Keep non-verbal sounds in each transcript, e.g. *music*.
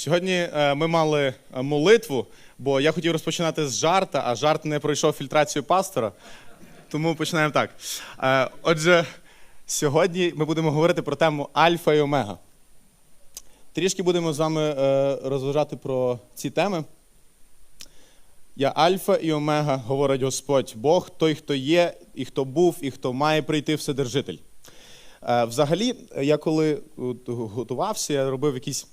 Сьогодні е, ми мали е, молитву, бо я хотів розпочинати з жарта, а жарт не пройшов фільтрацію пастора. Тому починаємо так. Е, Отже, сьогодні ми будемо говорити про тему Альфа і Омега. Трішки будемо з вами розважати про ці теми. Я Альфа і Омега, говорить Господь Бог, той, хто є, і хто був, і хто має прийти Вседержитель. Взагалі, я коли готувався, я робив якісь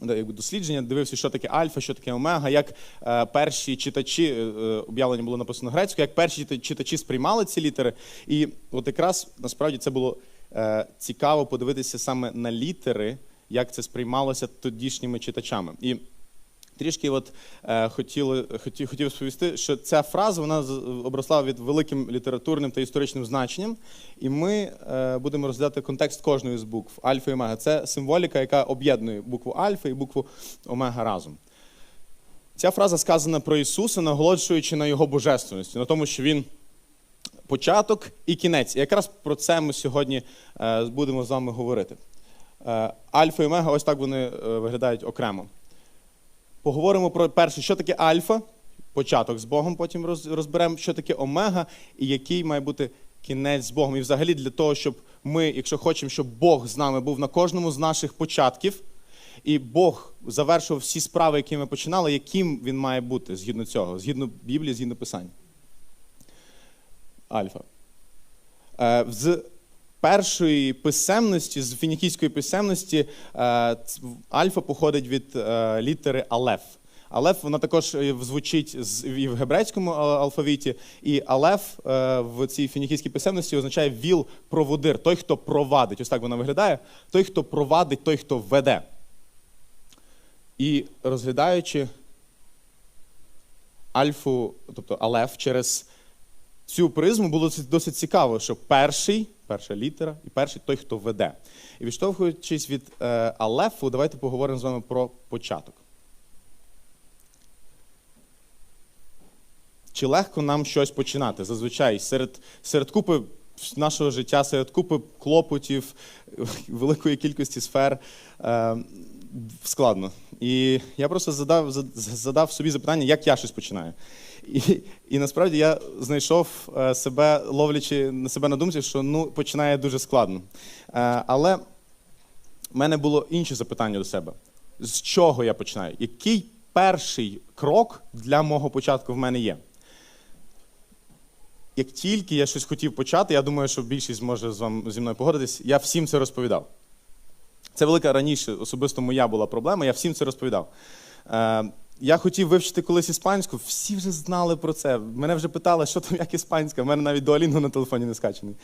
якби дослідження, дивився, що таке альфа, що таке омега, як е, перші читачі, е, об'явлення було написано грецькою, як перші читачі сприймали ці літери. І от якраз насправді це було е, цікаво подивитися саме на літери, як це сприймалося тодішніми читачами. І Трішки от е, хотіли, хотів, хотів сповісти, що ця фраза вона обросла від великим літературним та історичним значенням, і ми е, будемо розглядати контекст кожної з букв альфа і омега. Це символіка, яка об'єднує букву альфа і букву омега разом. Ця фраза сказана про Ісуса, наголошуючи на його божественності, на тому, що він початок і кінець. І якраз про це ми сьогодні е, будемо з вами говорити. Е, Альфа і омега, ось так вони е, виглядають окремо. Поговоримо про перше, що таке альфа, початок з Богом, потім розберемо, що таке омега і який має бути кінець з Богом. І взагалі для того, щоб ми, якщо хочемо, щоб Бог з нами був на кожному з наших початків, і Бог завершував всі справи, які ми починали, яким він має бути згідно цього, згідно Біблії, згідно Писань. Альфа. Е, З першої писемності, з фінікійської писемності, е, альфа походить від е, літери Алеф. Алеф вона також е, звучить і в грецькому а- алфавіті, і Алеф в цій фінікійській писемності означає віл проводир, той, хто провадить. Ось так вона виглядає. Той, хто провадить, той, хто веде. І розглядаючи альфу, тобто Алеф, через цю призму було досить- цікаво, що перший, перша літера і перший той, хто веде. І відштовхуючись від е, Алефу, давайте поговоримо з вами про початок. Чи легко нам щось починати? Зазвичай серед, серед купи нашого життя, серед купи клопотів, *laughs* великої кількості сфер е, складно. І я просто задав, задав собі запитання, як я щось починаю. І, і насправді я знайшов е, себе, ловлячи на себе на думці, що ну, починає дуже складно. Е, але в мене було інше запитання до себе: з чого я починаю? Який перший крок для мого початку в мене є? Як тільки я щось хотів почати, я думаю, що більшість може з вами зі мною погодитись, я всім це розповідав. Це велика раніше, особисто моя була проблема, я всім це розповідав. Я хотів вивчити колись іспанську, всі вже знали про це. Мене вже питали, що там як іспанська. У мене навіть дуалінго на телефоні не скачаний.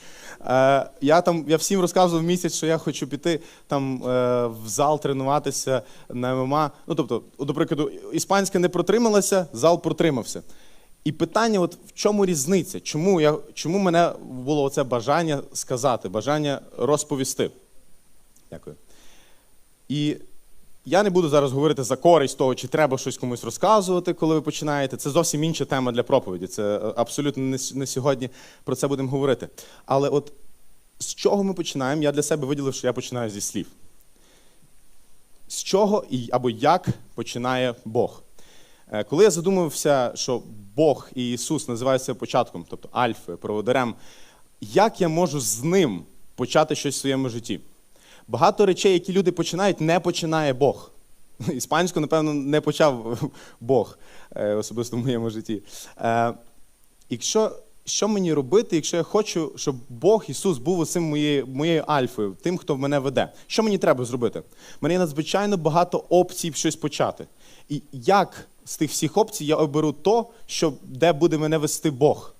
Е, я там я всім розказував місяць, що я хочу піти там е, в зал тренуватися на ММА. Ну тобто, до прикладу, іспанська не протрималася, зал протримався. І питання: от в чому різниця? Чому я чому мене було оце бажання сказати, бажання розповісти? Дякую. І я не буду зараз говорити за користь того, чи треба щось комусь розказувати, коли ви починаєте. Це зовсім інша тема для проповіді. Це е, абсолютно не сьогодні про це будемо говорити. Але от з чого ми починаємо? Я для себе виділив, що я починаю зі слів. З чого і або як починає Бог? Е, Коли я задумався, що Бог і Ісус називаються початком, тобто Альфою, проводарем, як я можу з ним почати щось в своєму житті? Багато речей, які люди починають, не починає Бог. *laughs* Іспанську, напевно, не почав *laughs* Бог, е, особисто в моєму житті. Е, Якщо що мені робити, якщо я хочу, щоб Бог Ісус був усім моєю, моєю альфою, тим, хто мене веде? Що мені треба зробити? Є надзвичайно багато опцій щось почати. І як з тих всіх опцій я оберу то, що, де буде мене вести Бог?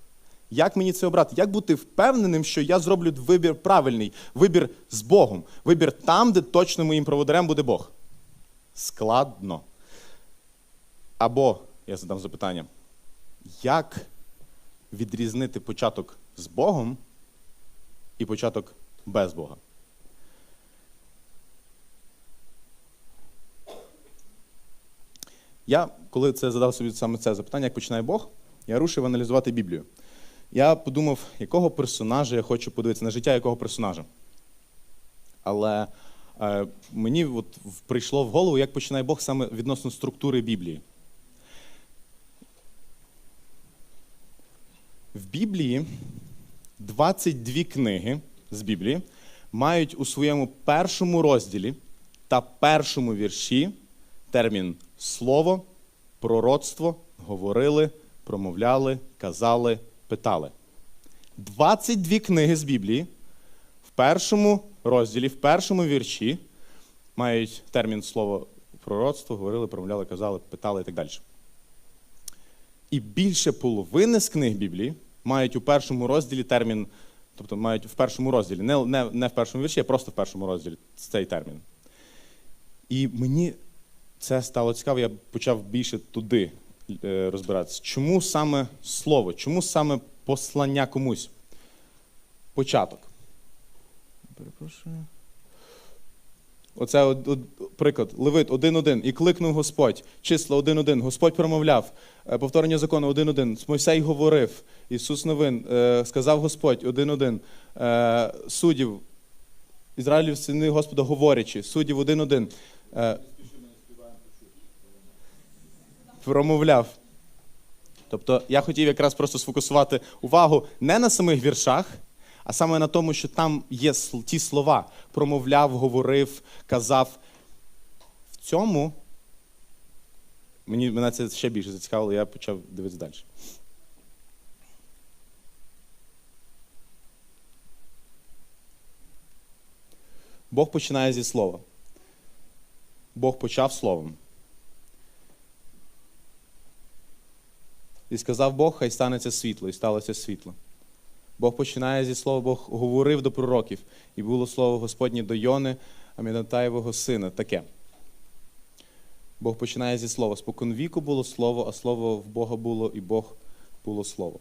Як мені це обрати? Як бути впевненим, що я зроблю вибір правильний, вибір з Богом, вибір там, де точно моїм проводарем буде Бог? Складно. Або я задам запитання, як відрізнити початок з Богом і початок без Бога? Я, коли це задав собі саме це запитання, як починає Бог, я рушив аналізувати Біблію. Я подумав, якого персонажа я хочу подивитися, на життя якого персонажа. Але е, мені от прийшло в голову, як починає Бог саме відносно структури Біблії. В Біблії 22 книги з Біблії мають у своєму першому розділі та першому вірші термін слово, пророцтво, говорили, промовляли, казали, питали. 22 книги з Біблії в першому розділі, в першому вірші мають термін слово пророцтво, говорили, промовляли, казали, питали і так далі. І більше половини з книг Біблії мають у першому розділі термін, тобто мають в першому розділі, не, не, не в першому вірші, а просто в першому розділі цей термін. І мені це стало цікаво, я почав більше туди розбиратися. Чому саме слово, чому саме послання комусь? Початок. Перепрошую. Оце од, од, приклад. Левит 1.1. І кликнув Господь. Числа 1.1. Господь промовляв. Е, Повторення закону 1.1. Мойсей говорив. Ісус новин. Е, Сказав Господь 1.1. Е, Суддів. Ізраїлів сини Господа говорячи. Суддів 1.1. Е, Промовляв. Тобто я хотів якраз просто сфокусувати увагу не на самих віршах, а саме на тому, що там є ті слова промовляв, говорив, казав. В цьому мені, мене це ще більше зацікавило, я почав дивитися далі. Бог починає зі слова. Бог почав словом. І сказав Бог, хай станеться світло, і сталося світло. Бог починає зі слова, Бог говорив до пророків, і було слово Господнє до Йони, Амінатаєвого сина. Таке. Бог починає зі слова. Спокон віку було слово, а слово в Бога було, і Бог було слово.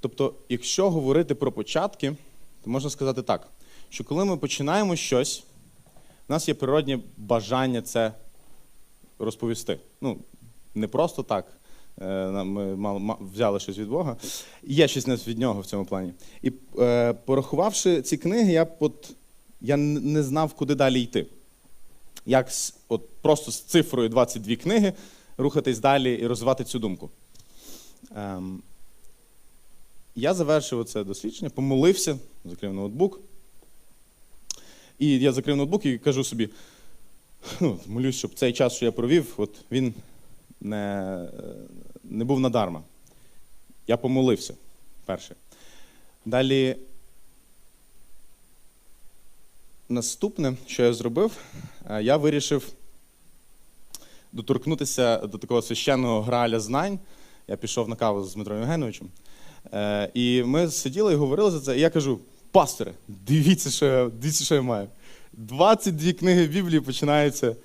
Тобто, якщо говорити про початки, то можна сказати так, що коли ми починаємо щось, в нас є природнє бажання це розповісти. Ну, не просто так. е, Ми взяли щось від Бога. І є щось від нього в цьому плані. І е, порахувавши ці книги, я, от, я не знав, куди далі йти. Як от, просто з цифрою 22 книги рухатись далі і розвивати цю думку. Ем, я завершив це дослідження, помолився, закрив ноутбук. І я закрив ноутбук і кажу собі: ну, молюсь, щоб цей час, що я провів, от він не, не був надарма. Я помолився перше. Далі. Наступне, що я зробив, е, я вирішив доторкнутися до такого священного граля знань. Я пішов на каву з Дмитром Євгеновичем. Е, І ми сиділи і говорили за це. І я кажу: пасторе, дивіться, що я, дивіться, що я маю. 22 книги Біблії починаються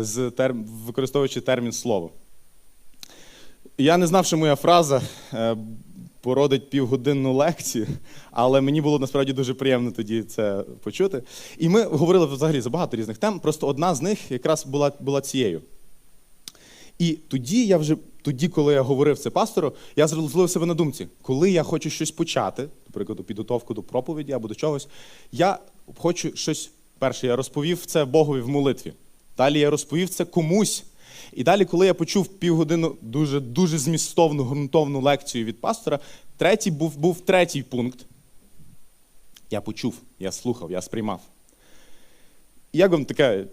з терм... використовуючи термін слово. Я не знав, що моя фраза е, породить півгодинну лекцію, але мені було насправді дуже приємно тоді це почути. І ми говорили взагалі за багато різних тем, просто одна з них якраз була, була цією. І тоді я вже, тоді, коли я говорив це пастору, я зловив себе на думці, коли я хочу щось почати, наприклад, підготовку до проповіді або до чогось, я хочу щось перше, я розповів це Богові в молитві. Далі я розповів це комусь. І далі, коли я почув півгодину дуже дуже змістовну, ґрунтовну лекцію від пастора, третій був, був третій пункт. Я почув, я слухав, я сприймав. Як вам таке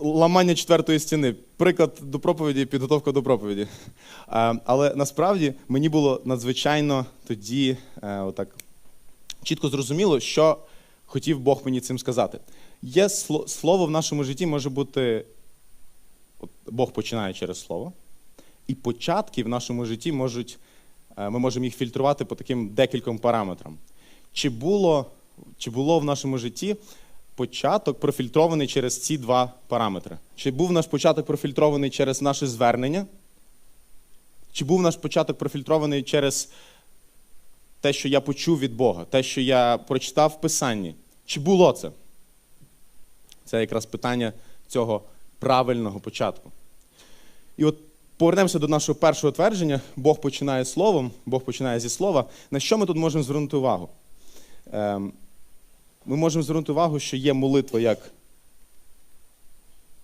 ламання четвертої стіни? Приклад до проповіді, підготовка до проповіді. Але насправді мені було надзвичайно тоді е, отак чітко зрозуміло, що хотів Бог мені цим сказати. Є слово в нашому житті може бути. Бог починає через слово, і початки в нашому житті можуть, е, ми можемо їх фільтрувати по таким декільком параметрам. Чи було, чи було в нашому житті початок профільтрований через ці два параметри? Чи був наш початок профільтрований через наше звернення? Чи був наш початок профільтрований через те, що я почув від Бога, те, що я прочитав в Писанні? Чи було це? Це якраз питання цього правильного початку. І от повернемося до нашого першого твердження: Бог починає словом, Бог починає зі слова. На що ми тут можемо звернути увагу? Ем, ми можемо звернути увагу, що є молитва як,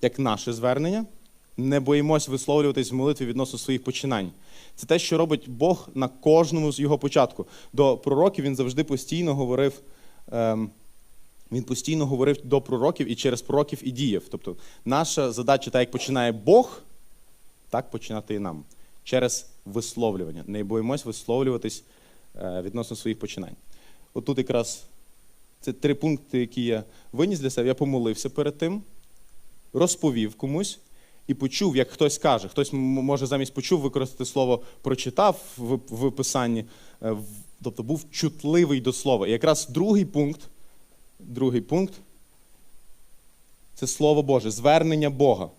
як наше звернення. Не боїмось висловлюватись в молитві відносно своїх починань. Це те, що робить Бог на кожному з його початку. До пророків він завжди постійно говорив. Ем, він постійно говорив до пророків і через пророків і діяв. Тобто наша задача, так як починає Бог, так починати і нам. Через висловлювання. Не боїмось висловлюватись е, відносно своїх починань. От тут якраз це три пункти, які я виніс для себе. Я помолився перед тим, розповів комусь і почув, як хтось каже. Хтось може замість почув використати слово прочитав в, в писанні, е, тобто був чутливий до слова. І якраз другий пункт, другий пункт це Слово Боже, звернення Бога.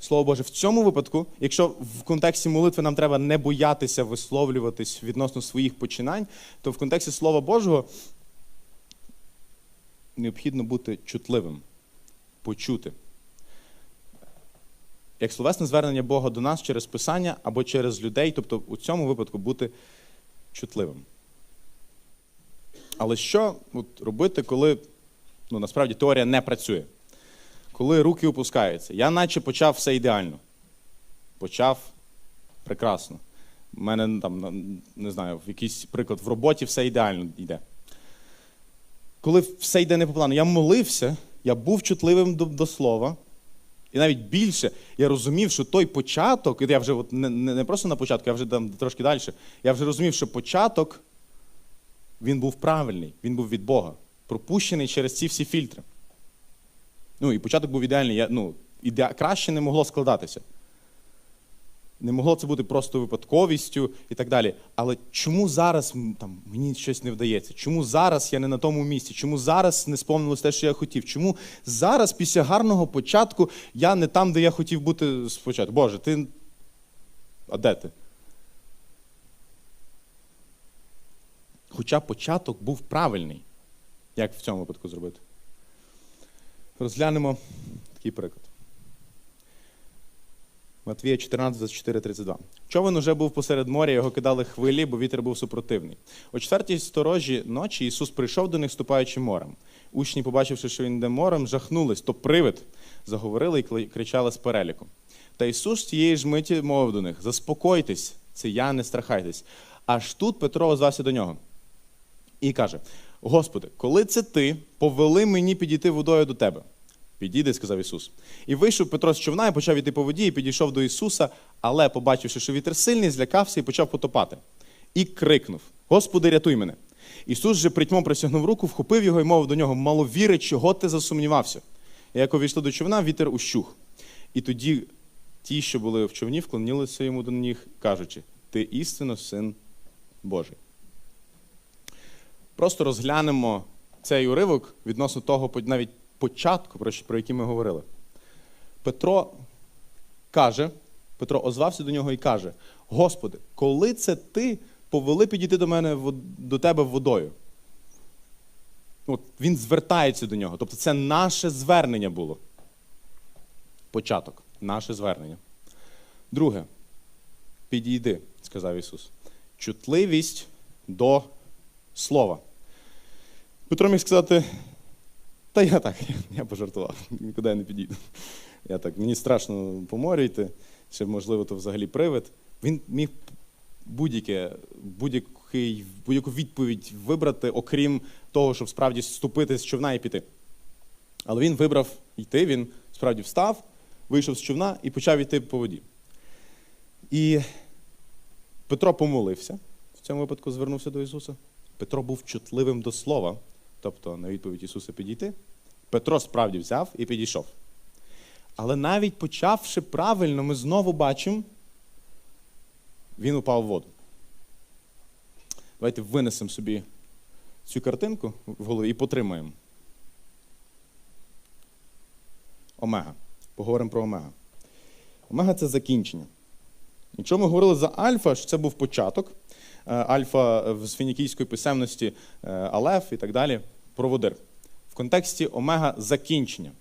Слово Боже, в цьому випадку, якщо в контексті молитви нам треба не боятися висловлюватись відносно своїх починань, то в контексті Слова Божого необхідно бути чутливим, почути. Як словесне звернення Бога до нас через Писання або через людей, тобто у цьому випадку бути чутливим. Але що от, робити, коли ну, насправді теорія не працює? Коли руки опускаються. Я наче почав все ідеально. Почав прекрасно. У мене там, не знаю, в якийсь приклад в роботі все ідеально йде. Коли все йде не по плану, я молився, я був чутливим до, до слова. І навіть більше я розумів, що той початок, я вже от не, не просто на початку, я вже там трошки далі. Я вже розумів, що початок він був правильний, він був від Бога, пропущений через ці всі фільтри. Ну, і початок був ідеальний. Я, ну, іде... Краще не могло складатися. Не могло це бути просто випадковістю і так далі. Але чому зараз там, мені щось не вдається? Чому зараз я не на тому місці? Чому зараз не сповнилось те, що я хотів? Чому зараз, після гарного початку, я не там, де я хотів бути спочатку? Боже, ти. А де ти? Хоча початок був правильний. Як в цьому випадку зробити? Розглянемо такий приклад. Матвія 14, 24, 32. Човен уже був посеред моря, його кидали хвилі, бо вітер був супротивний. О четвертій сторожі ночі Ісус прийшов до них, ступаючи морем. Учні, побачивши, що він йде морем, жахнулись, то привид, заговорили і кричали з переліку. Та Ісус тієї ж миті мовив до них: Заспокойтесь, це я, не страхайтесь. Аж тут Петро озвався до нього і каже: Господи, коли це ти повели мені підійти водою до тебе? Підійди, сказав Ісус. І вийшов Петро з човна і почав іти по воді, і підійшов до Ісуса, але, побачивши, що вітер сильний, злякався і почав потопати. І крикнув: Господи, рятуй мене. Ісус же притьмом присягнув руку, вхопив його і мовив до нього: Маловіри, чого ти засумнівався? І як увійшли до човна, вітер ущух. І тоді ті, що були в човні, вклонилися йому до ніг, кажучи: Ти істинно син Божий. Просто розглянемо цей уривок відносно того, навіть початку, про, який ми говорили. Петро каже, Петро озвався до нього і каже: Господи, коли це ти повели підійти до мене до тебе водою? От він звертається до нього. Тобто це наше звернення було. Початок, наше звернення. Друге, підійди, сказав Ісус. Чутливість до слова. Петро міг сказати, та я так, я пожартував, нікуди я не підійду. Я так, мені страшно по морю йти, чи можливо то взагалі привид. Він міг будь-яке, будь-який, будь-яку відповідь вибрати, окрім того, щоб справді ступити з човна і піти. Але він вибрав йти, він справді встав, вийшов з човна і почав йти по воді. І Петро помолився, в цьому випадку звернувся до Ісуса. Петро був чутливим до слова, тобто на відповідь Ісуса підійти. Петро справді взяв і підійшов. Але навіть почавши правильно, ми знову бачимо, він упав в воду. Давайте винесемо собі цю картинку в голові і потримаємо. Омега. Поговоримо про омега. Омега це закінчення. Якщо ми говорили за альфа, що це був початок, е, альфа з фінікійської писемності е, Алеф і так далі, проводир. В контексті омега закінчення.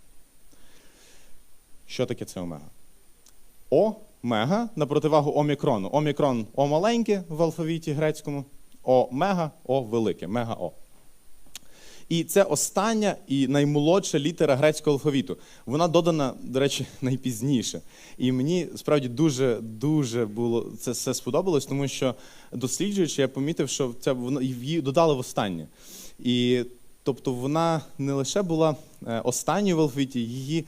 Що таке це омега? Омега на противагу омікрону. Омікрон О маленьке в алфавіті грецькому, омега О велике, мега О. І це остання і наймолодша літера грецького алфавіту. Вона додана, до речі, *laughs* найпізніше. І мені справді дуже дуже було це все сподобалось, тому що досліджуючи, я помітив, що це її додали в останнє. І тобто вона не лише була е, останньою в алфавіті, її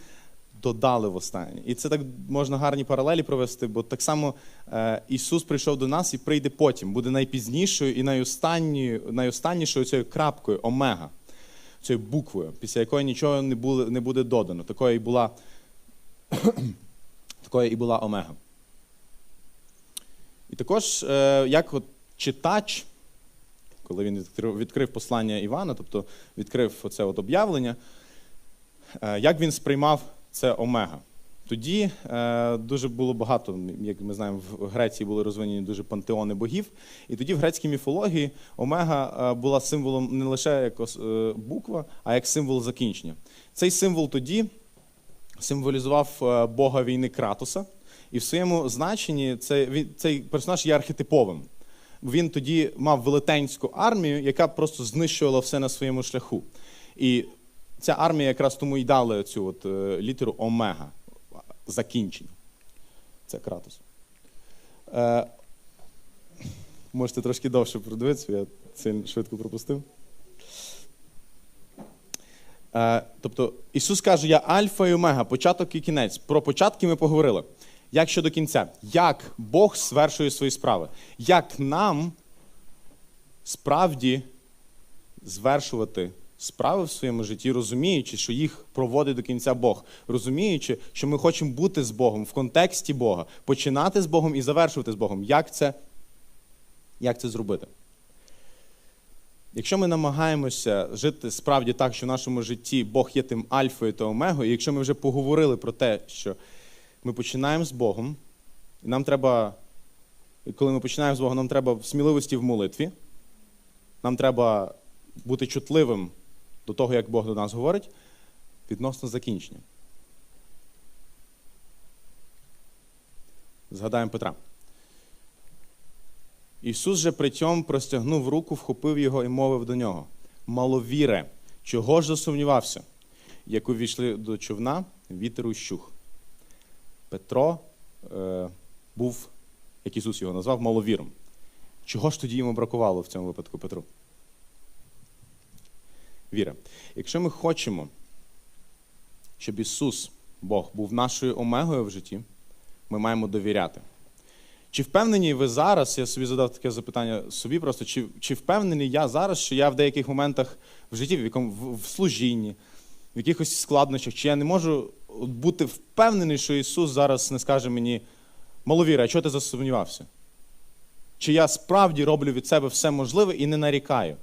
додали в останнє. І це так можна гарні паралелі провести, бо так само е, Ісус прийшов до нас і прийде потім, буде найпізнішою і найостаннішою цією крапкою, омега, цією буквою, після якої нічого не буде, не буде додано. Такою і була, *coughs* такою і була омега. І також, е, як от читач, коли він відкрив, послання Івана, тобто відкрив оце от об'явлення, е, як він сприймав це омега. Тоді е, дуже було багато, як ми знаємо, в Греції були розвинені дуже пантеони богів. І тоді в грецькій міфології омега е, була символом не лише як буква, а як символ закінчення. Цей символ тоді символізував бога війни Кратоса, і в своєму значенні цей, цей персонаж є архетиповим. Він тоді мав велетенську армію, яка просто знищувала все на своєму шляху. І ця армія якраз тому і дала цю от е, літеру омега закінчення. Це Кратос. Е, Можете трошки довше продивитися, я це швидко пропустив. Е, тобто Ісус каже, я Альфа і Омега, початок і кінець. Про початки ми поговорили. Як щодо кінця? Як Бог звершує свої справи? Як нам справді звершувати справи в своєму житті, розуміючи, що їх проводить до кінця Бог, розуміючи, що ми хочемо бути з Богом в контексті Бога, починати з Богом і завершувати з Богом. Як це, Як це зробити? Якщо ми намагаємося жити справді так, що в нашому житті Бог є тим альфою та омегою, і якщо ми вже поговорили про те, що ми починаємо з Богом, і нам треба, коли ми починаємо з Богом, нам треба сміливості в молитві, нам треба бути чутливим до того, як Бог до нас говорить, відносно закінчення. Згадаємо Петра. Ісус же при цьому простягнув руку, вхопив його і мовив до нього: Маловіре, чого ж засумнівався? Як увійшли до човна, вітер ущух. Петро е, був, як Ісус його назвав, маловіром. Чого ж тоді йому бракувало в цьому випадку Петру? Віра. Якщо ми хочемо, щоб Ісус, Бог, був нашою омегою в житті, ми маємо довіряти. Чи впевнені ви зараз, я собі задав таке запитання собі просто, чи чи впевнений я зараз, що я в деяких моментах в житті, в якому в, в служінні, в якихось складнощах, чи я не можу бути впевнений, що Ісус зараз не скаже мені, маловіра, а чого ти засумнівався? Чи я справді роблю від себе все можливе і не нарікаю?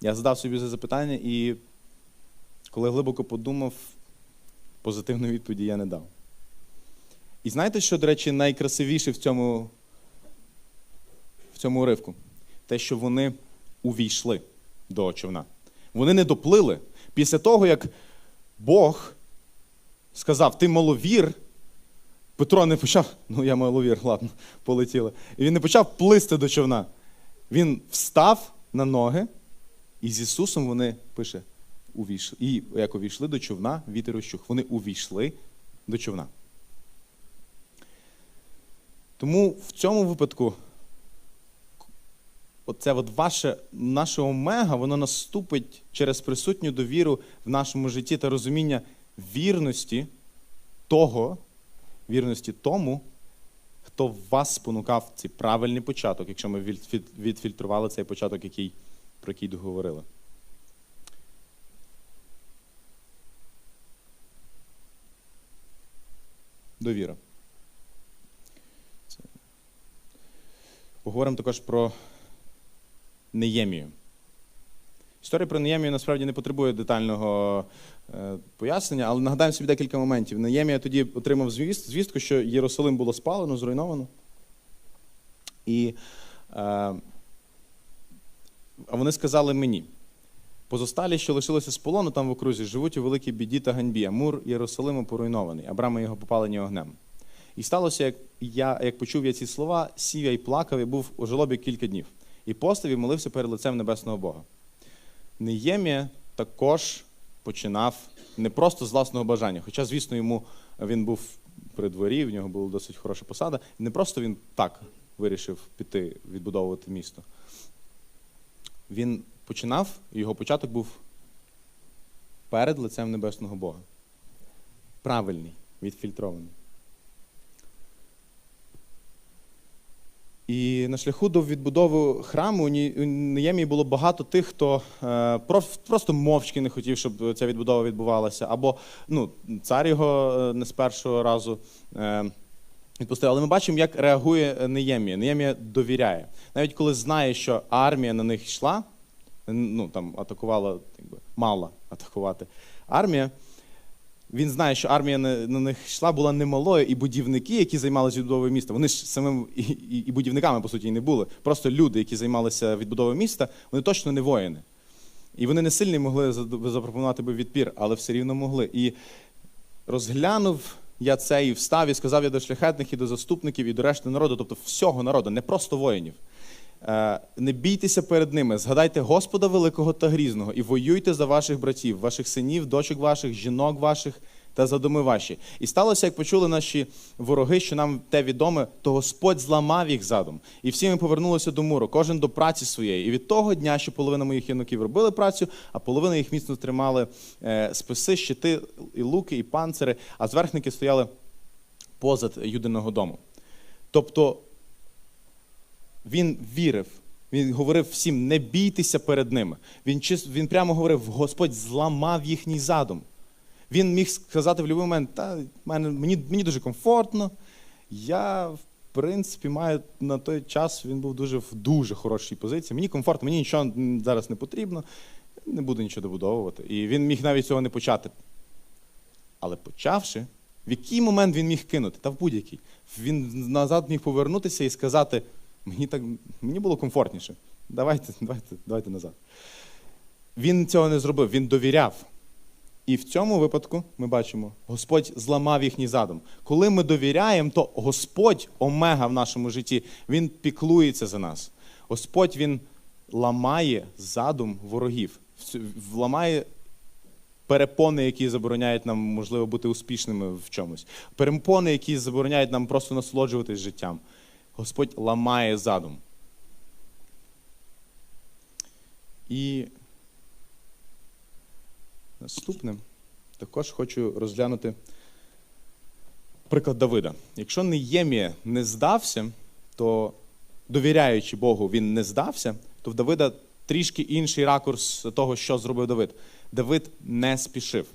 Я задав собі це запитання, і коли глибоко подумав, позитивної відповіді я не дав. І знаєте, що, до речі, найкрасивіше в цьому в цьому уривку? Те, що вони увійшли до човна. Вони не доплили. Після того, як Бог сказав, ти маловір, Петро не почав, ну я маловір, ладно, полетіли. І він не почав плисти до човна. Він встав на ноги, і з Ісусом вони пише, увійшли. І як увійшли до човна, вітер ущух. Вони увійшли до човна. Тому в цьому випадку оце от ваше, наше омега, воно наступить через присутню довіру в нашому житті та розуміння вірності того, вірності тому, хто в вас спонукав цей правильний початок, якщо ми відфільтрували цей початок, який, про який договорили. Довіра. Поговоримо також про Неємію. Історія про Неємію насправді не потребує детального е, пояснення, але нагадаємо собі декілька моментів. Неємія тоді отримав звіст, звістку, що Єрусалим було спалено, зруйновано. І е, а вони сказали мені: позосталі, що лишилося з полону там в окрузі, живуть у великій біді та ганьбі, а мур Єрусалиму поруйнований, а брами його попалені огнем. І сталося, як я, як почув я ці слова, сів я й плакав, і був у жалобі кілька днів. І постав і молився перед лицем небесного Бога. Неємія також починав не просто з власного бажання, хоча, звісно, йому він був при дворі, в нього була досить хороша посада. Не просто він так вирішив піти відбудовувати місто. Він починав, і його початок був перед лицем небесного Бога. Правильний, відфільтрований. І на шляху до відбудови храму у Неємії було багато тих, хто е, просто мовчки не хотів, щоб ця відбудова відбувалася, або ну, цар його е, не з першого разу е, відпустив. Але ми бачимо, як реагує Неємія. Неємія довіряє. Навіть коли знає, що армія на них йшла, ну там атакувала, якби, мала атакувати армія. Він знає, що армія на, на них йшла, була немалою, і будівники, які займалися відбудовою міста, вони ж самим і, і, і будівниками, по суті, і не були. Просто люди, які займалися відбудовою міста, вони точно не воїни. І вони не сильні могли запропонувати би відпір, але все рівно могли. І розглянув я це і встав, і сказав я до шляхетних, і до заступників, і до решти народу, тобто всього народу, не просто воїнів. Е, Не бійтеся перед ними, згадайте Господа великого та грізного і воюйте за ваших братів, ваших синів, дочок ваших, жінок ваших та за доми ваші. І сталося, як почули наші вороги, що нам те відоме, то Господь зламав їх задум. І всі ми повернулися до муру, кожен до праці своєї. І від того дня, що половина моїх януків робили працю, а половина їх міцно тримали е, списи, щити, і луки, і панцири, а зверхники стояли позад юдиного дому. Тобто він вірив. Він говорив всім: не бійтеся перед ними. Він, він прямо говорив: Господь зламав їхній задум. Він міг сказати в будь-який момент, та мені, мені дуже комфортно. Я, в принципі, маю на той час він був дуже в дуже хорошій позиції. Мені комфортно, мені нічого зараз не потрібно, не буду нічого добудовувати. І він міг навіть цього не почати. Але почавши, в який момент він міг кинути? Та в будь-який. Він назад міг повернутися і сказати: мені так мені було комфортніше. Давайте, давайте, давайте назад. Він цього не зробив, він довіряв. І в цьому випадку ми бачимо, Господь зламав їхній задум. Коли ми довіряємо, то Господь, омега в нашому житті, Він піклується за нас. Господь Він ламає задум ворогів, ламає перепони, які забороняють нам, можливо, бути успішними в чомусь. Перепони, які забороняють нам просто насолоджуватись життям. Господь ламає задум. І наступне також хочу розглянути приклад Давида. Якщо Неємія не здався, то довіряючи Богу, він не здався, то в Давида трішки інший ракурс того, що зробив Давид. Давид не спішив.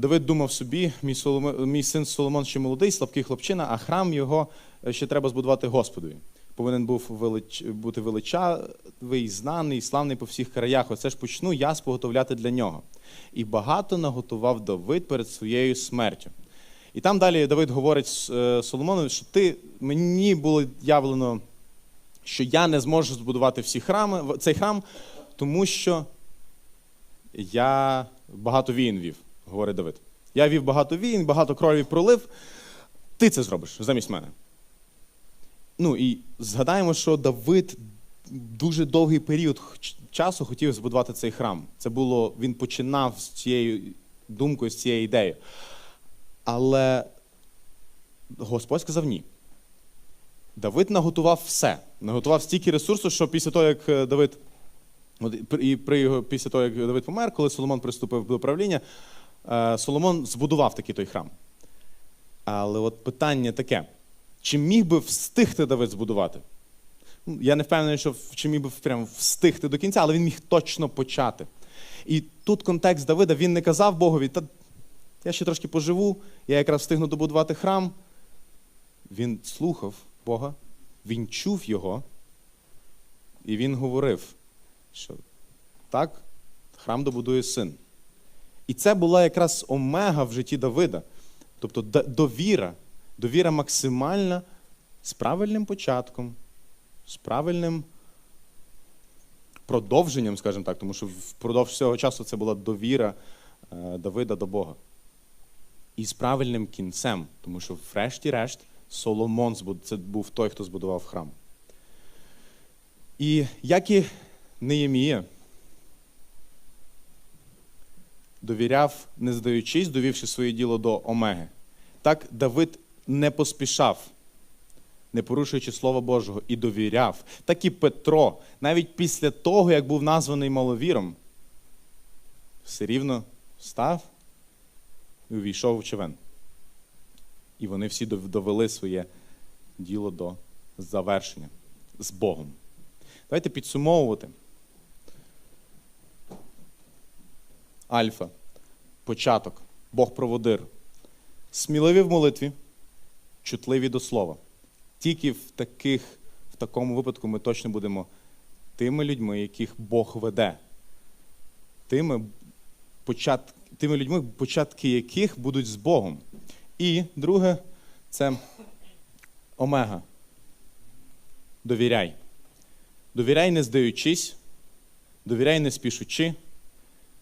Давид думав собі, мій, Соломо- мій син Соломон ще молодий, слабкий хлопчина, а храм його е, ще треба збудувати Господові. Повинен був велич... бути величавий, знаний, славний по всіх краях. Оце ж почну я споготовляти для нього. І багато наготував Давид перед своєю смертю. І там далі Давид говорить е, Соломону, що ти мені було явлено, що я не зможу збудувати всі храми, цей храм, тому що я багато війн вів, говорить Давид. Я вів багато війн, багато крові пролив. Ти це зробиш замість мене. Ну і згадаємо, що Давид дуже довгий період часу хотів збудувати цей храм. Це було, він починав з цією думкою, з цією ідеєю. Але Господь сказав ні. Давид наготував все. Наготував стільки ресурсу, що після того, як е, Давид, і після того, як Давид помер, коли Соломон приступив до правління, Соломон збудував такий той храм. Але от питання таке: чи міг би встигти Давид збудувати? Я не впевнений, що чи міг би прям встигти до кінця, але він міг точно почати. І тут контекст Давида, він не казав Богові, та я ще трошки поживу, я якраз встигну добудувати храм. Він слухав Бога, він чув його, і він говорив, що так, храм добудує син. І це була якраз омега в житті Давида. Тобто довіра, довіра максимальна з правильним початком, з правильним продовженням, скажімо так, тому що впродовж всього часу це була довіра е, Давида до Бога. І з правильним кінцем, тому що, врешті-решт, Соломон це був той, хто збудував храм. І як і Неємія довіряв, не здаючись, довівши своє діло до Омеги. Так Давид не поспішав, не порушуючи Слова Божого, і довіряв. Так і Петро, навіть після того, як був названий маловіром, все рівно став і увійшов в човен. І вони всі довели своє діло до завершення з Богом. Давайте підсумовувати. Альфа, початок, Бог проводир. Сміливі в молитві, чутливі до слова. Тільки в, таких, в такому випадку ми точно будемо тими людьми, яких Бог веде. Тими, почат, тими людьми, початки яких будуть з Богом. І друге це омега. Довіряй. Довіряй, не здаючись, довіряй, не спішучи,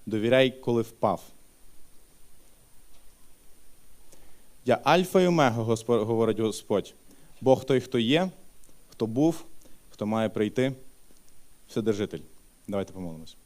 довіряй, коли впав. Я альфа і омега, Господь, говорить Господь. Бог той, хто є, хто був, хто має прийти, Вседержитель. Давайте помолимось.